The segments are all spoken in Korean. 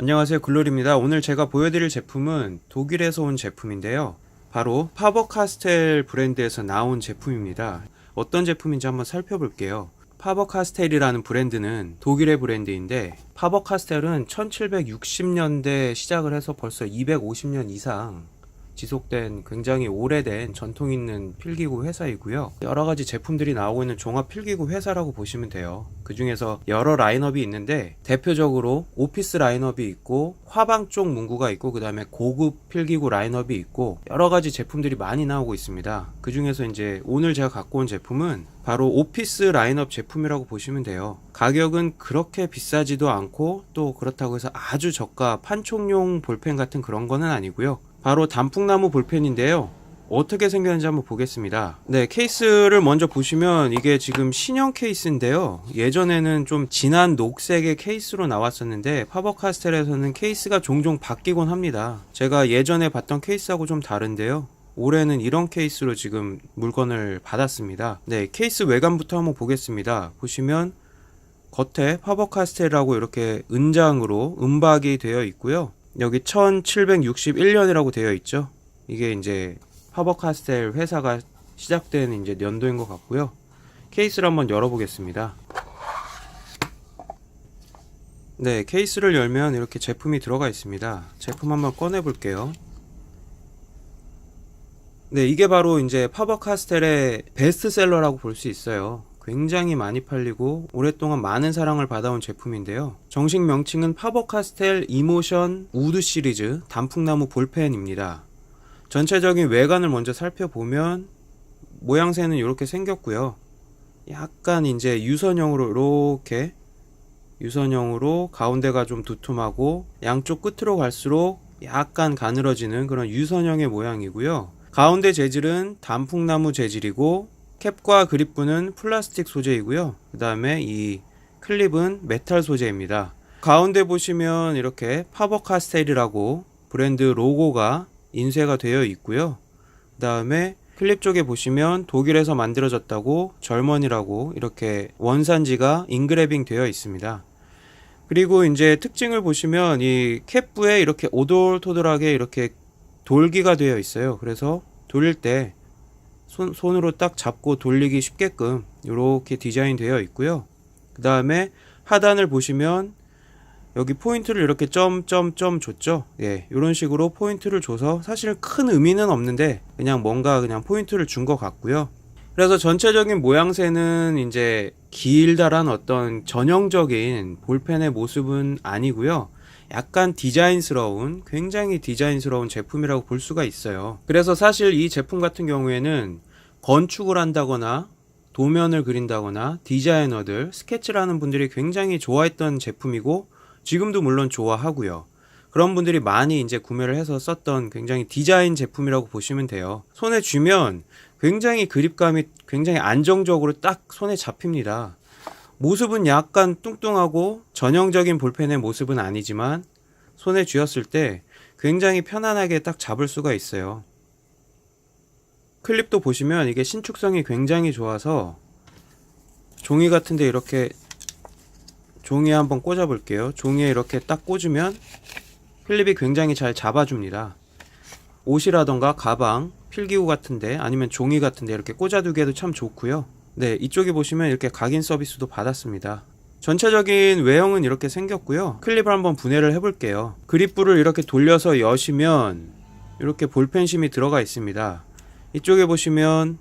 안녕하세요 글로리입니다. 오늘 제가 보여드릴 제품은 독일에서 온 제품인데요. 바로 파버카스텔 브랜드에서 나온 제품입니다. 어떤 제품인지 한번 살펴볼게요. 파버카스텔이라는 브랜드는 독일의 브랜드인데 파버카스텔은 1760년대 시작을 해서 벌써 250년 이상 지속된 굉장히 오래된 전통 있는 필기구 회사이고요. 여러 가지 제품들이 나오고 있는 종합 필기구 회사라고 보시면 돼요. 그 중에서 여러 라인업이 있는데 대표적으로 오피스 라인업이 있고 화방 쪽 문구가 있고 그 다음에 고급 필기구 라인업이 있고 여러 가지 제품들이 많이 나오고 있습니다. 그 중에서 이제 오늘 제가 갖고 온 제품은 바로 오피스 라인업 제품이라고 보시면 돼요. 가격은 그렇게 비싸지도 않고 또 그렇다고 해서 아주 저가 판촉용 볼펜 같은 그런 거는 아니고요. 바로 단풍나무 볼펜인데요. 어떻게 생겼는지 한번 보겠습니다. 네, 케이스를 먼저 보시면 이게 지금 신형 케이스인데요. 예전에는 좀 진한 녹색의 케이스로 나왔었는데 파버카스텔에서는 케이스가 종종 바뀌곤 합니다. 제가 예전에 봤던 케이스하고 좀 다른데요. 올해는 이런 케이스로 지금 물건을 받았습니다. 네, 케이스 외관부터 한번 보겠습니다. 보시면 겉에 파버카스텔이라고 이렇게 은장으로 은박이 되어 있고요. 여기 1761년이라고 되어 있죠. 이게 이제 파버카스텔 회사가 시작된 이제 연도인 것 같고요. 케이스를 한번 열어보겠습니다. 네, 케이스를 열면 이렇게 제품이 들어가 있습니다. 제품 한번 꺼내 볼게요. 네, 이게 바로 이제 파버카스텔의 베스트셀러라고 볼 수 있어요. 굉장히 많이 팔리고 오랫동안 많은 사랑을 받아온 제품인데요. 정식 명칭은 파버 카스텔 이모션 우드 시리즈 단풍나무 볼펜입니다. 전체적인 외관을 먼저 살펴보면 모양새는 이렇게 생겼고요. 약간 이제 유선형으로 이렇게 유선형으로 가운데가 좀 두툼하고 양쪽 끝으로 갈수록 약간 가늘어지는 그런 유선형의 모양이고요. 가운데 재질은 단풍나무 재질이고 캡과 그립부는 플라스틱 소재이고요. 그 다음에 이 클립은 메탈 소재입니다. 가운데 보시면 이렇게 파버카스텔이라고 브랜드 로고가 인쇄가 되어 있고요. 그 다음에 클립 쪽에 보시면 독일에서 만들어졌다고 절먼이라고 이렇게 원산지가 인그래빙 되어 있습니다. 그리고 이제 특징을 보시면 이 캡부에 이렇게 오돌토돌하게 이렇게 돌기가 되어 있어요. 그래서 돌릴 때 손, 손으로 딱 잡고 돌리기 쉽게끔 이렇게 디자인 되어 있고요. 그 다음에 하단을 보시면 여기 포인트를 이렇게 점점점 줬죠. 예, 이런 식으로 포인트를 줘서 사실 큰 의미는 없는데 그냥 뭔가 그냥 포인트를 준 것 같고요. 그래서 전체적인 모양새는 이제 길다란 어떤 전형적인 볼펜의 모습은 아니고요. 약간 디자인스러운, 굉장히 디자인스러운 제품이라고 볼 수가 있어요. 그래서 사실 이 제품 같은 경우에는 건축을 한다거나 도면을 그린다거나 디자이너들, 스케치를 하는 분들이 굉장히 좋아했던 제품이고 지금도 물론 좋아하고요. 그런 분들이 많이 이제 구매를 해서 썼던 굉장히 디자인 제품이라고 보시면 돼요. 손에 쥐면 굉장히 그립감이 굉장히 안정적으로 딱 손에 잡힙니다. 모습은 약간 뚱뚱하고 전형적인 볼펜의 모습은 아니지만 손에 쥐었을 때 굉장히 편안하게 딱 잡을 수가 있어요. 클립도 보시면 이게 신축성이 굉장히 좋아서 종이 같은데 이렇게 종이에 한번 꽂아 볼게요. 종이에 이렇게 딱 꽂으면 클립이 굉장히 잘 잡아줍니다. 옷이라던가 가방, 필기구 같은데 아니면 종이 같은데 이렇게 꽂아두기에도 참 좋고요. 네, 이쪽에 보시면 이렇게 각인 서비스도 받았습니다. 전체적인 외형은 이렇게 생겼고요. 클립을 한번 분해를 해볼게요. 그립부를 이렇게 돌려서 여시면 이렇게 볼펜심이 들어가 있습니다. 이쪽에 보시면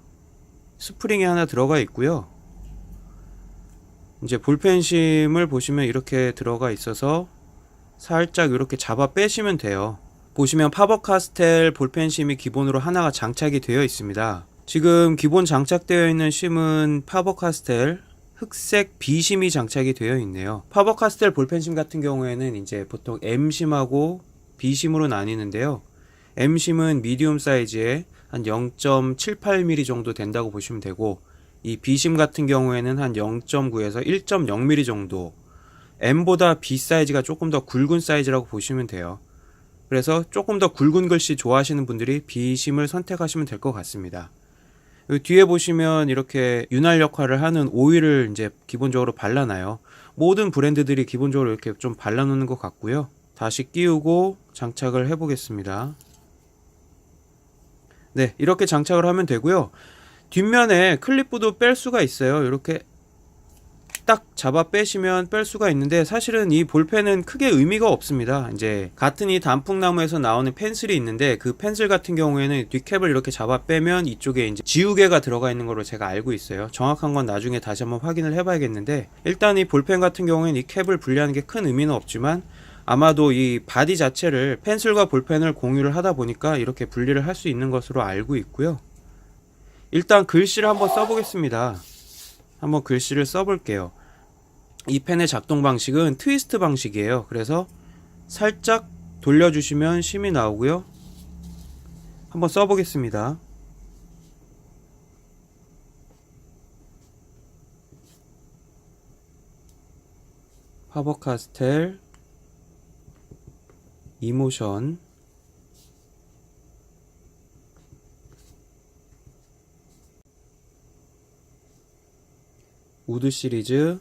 스프링이 하나 들어가 있고요. 이제 볼펜심을 보시면 이렇게 들어가 있어서 살짝 이렇게 잡아 빼시면 돼요. 보시면 파버 카스텔 볼펜심이 기본으로 하나가 장착이 되어 있습니다. 지금 기본 장착되어 있는 심은 파버카스텔 흑색 B심이 장착이 되어 있네요. 파버카스텔 볼펜심 같은 경우에는 이제 보통 M심하고 B심으로 나뉘는데요. M심은 미디움 사이즈에 한 0.78mm 정도 된다고 보시면 되고 이 B심 같은 경우에는 한 0.9에서 1.0mm 정도 M보다 B 사이즈가 조금 더 굵은 사이즈라고 보시면 돼요. 그래서 조금 더 굵은 글씨 좋아하시는 분들이 B심을 선택하시면 될 것 같습니다. 뒤에 보시면 이렇게 윤활 역할을 하는 오일을 이제 기본적으로 발라놔요. 모든 브랜드들이 기본적으로 이렇게 좀 발라놓는 것 같고요. 다시 끼우고 장착을 해 보겠습니다. 네, 이렇게 장착을 하면 되고요. 뒷면에 클립보도 뺄 수가 있어요. 이렇게 딱 잡아 빼시면 뺄 수가 있는데 사실은 이 볼펜은 크게 의미가 없습니다. 이제 같은 이 단풍나무에서 나오는 펜슬이 있는데 그 펜슬 같은 경우에는 뒷캡을 이렇게 잡아 빼면 이쪽에 이제 지우개가 들어가 있는 걸로 제가 알고 있어요. 정확한 건 나중에 다시 한번 확인을 해봐야겠는데 일단 이 볼펜 같은 경우에는 이 캡을 분리하는 게 큰 의미는 없지만 아마도 이 바디 자체를 펜슬과 볼펜을 공유를 하다 보니까 이렇게 분리를 할 수 있는 것으로 알고 있고요. 일단 글씨를 한번 써보겠습니다. 한번 글씨를 써볼게요. 이 펜의 작동 방식은 트위스트 방식이에요. 그래서 살짝 돌려주시면 심이 나오고요. 한번 써보겠습니다. 파버 카스텔 이모션 우드 시리즈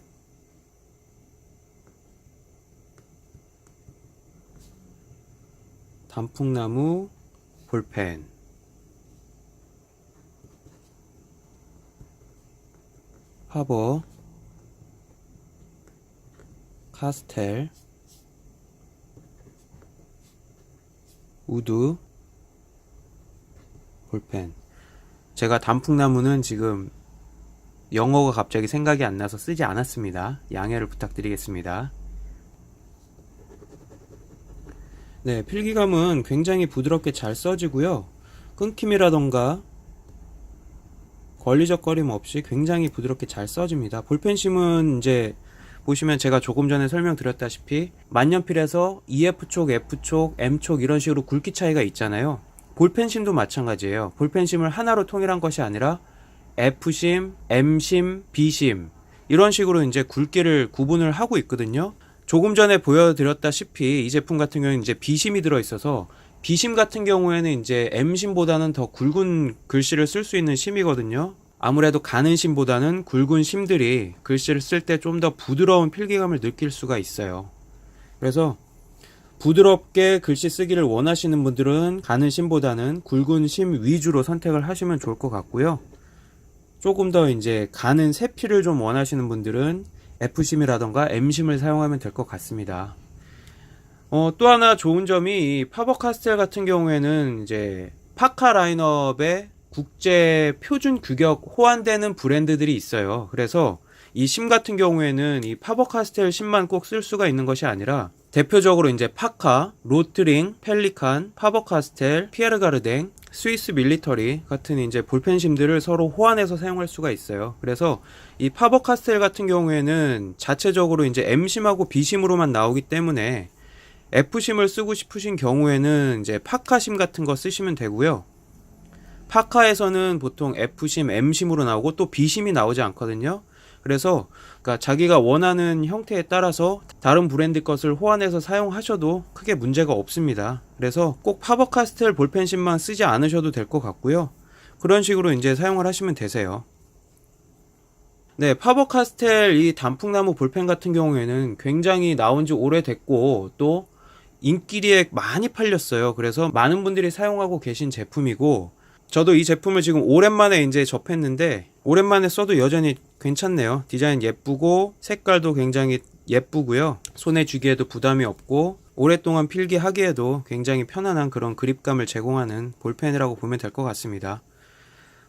단풍나무 볼펜. 파버 카스텔. 우드. 볼펜. 제가 단풍나무는 지금 영어가 갑자기 생각이 안 나서 쓰지 않았습니다. 양해를 부탁드리겠습니다. 네, 필기감은 굉장히 부드럽게 잘 써지고요. 끊김이라던가 걸리적거림 없이 굉장히 부드럽게 잘 써집니다. 볼펜심은 이제 보시면 제가 조금 전에 설명드렸다시피 만년필에서 EF촉, F촉, M촉 이런 식으로 굵기 차이가 있잖아요. 볼펜심도 마찬가지예요. 볼펜심을 하나로 통일한 것이 아니라 F심, M심, B심 이런 식으로 이제 굵기를 구분을 하고 있거든요. 조금 전에 보여드렸다시피 이 제품 같은 경우는 이제 B심이 들어 있어서 B심 같은 경우에는 이제 M심보다는 더 굵은 글씨를 쓸 수 있는 심이거든요. 아무래도 가는 심보다는 굵은 심들이 글씨를 쓸 때 좀 더 부드러운 필기감을 느낄 수가 있어요. 그래서 부드럽게 글씨 쓰기를 원하시는 분들은 가는 심보다는 굵은 심 위주로 선택을 하시면 좋을 것 같고요. 조금 더 이제 가는 세피를 좀 원하시는 분들은 F심이라던가 M심을 사용하면 될 것 같습니다. 어, 또 하나 좋은 점이 이 파버 카스텔 같은 경우에는 이제 파카 라인업에 국제 표준 규격 호환되는 브랜드들이 있어요. 그래서 이 심 같은 경우에는 이 파버 카스텔 심만 꼭 쓸 수가 있는 것이 아니라 대표적으로 이제 파카, 로트링, 펠리칸, 파버 카스텔, 피에르 가르댕, 스위스 밀리터리 같은 이제 볼펜심들을 서로 호환해서 사용할 수가 있어요. 그래서 이 파버 카스텔 같은 경우에는 자체적으로 이제 M심하고 B심으로만 나오기 때문에 F심을 쓰고 싶으신 경우에는 이제 파카심 같은 거 쓰시면 되고요. 파카에서는 보통 F심, M심으로 나오고 또 B심이 나오지 않거든요. 그래서 그러니까 자기가 원하는 형태에 따라서 다른 브랜드 것을 호환해서 사용하셔도 크게 문제가 없습니다. 그래서 꼭 파버 카스텔 볼펜심만 쓰지 않으셔도 될 것 같고요. 그런 식으로 이제 사용을 하시면 되세요. 네, 파버 카스텔 이 단풍나무 볼펜 같은 경우에는 굉장히 나온 지 오래됐고 또 인기리에 많이 팔렸어요. 그래서 많은 분들이 사용하고 계신 제품이고 저도 이 제품을 지금 오랜만에 이제 접했는데 오랜만에 써도 여전히 괜찮네요. 디자인 예쁘고 색깔도 굉장히 예쁘고요. 손에 쥐기에도 부담이 없고 오랫동안 필기하기에도 굉장히 편안한 그런 그립감을 제공하는 볼펜이라고 보면 될 것 같습니다.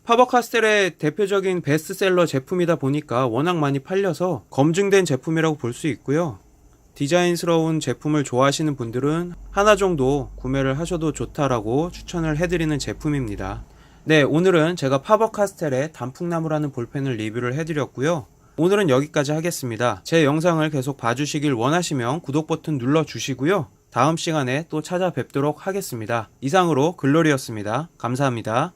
파버 카스텔의 대표적인 베스트셀러 제품이다 보니까 워낙 많이 팔려서 검증된 제품이라고 볼 수 있고요. 디자인스러운 제품을 좋아하시는 분들은 하나 정도 구매를 하셔도 좋다라고 추천을 해드리는 제품입니다. 네, 오늘은 제가 파버 카스텔의 단풍나무라는 볼펜을 리뷰를 해드렸고요. 오늘은 여기까지 하겠습니다. 제 영상을 계속 봐주시길 원하시면 구독 버튼 눌러주시고요. 다음 시간에 또 찾아뵙도록 하겠습니다. 이상으로 글로리였습니다. 감사합니다.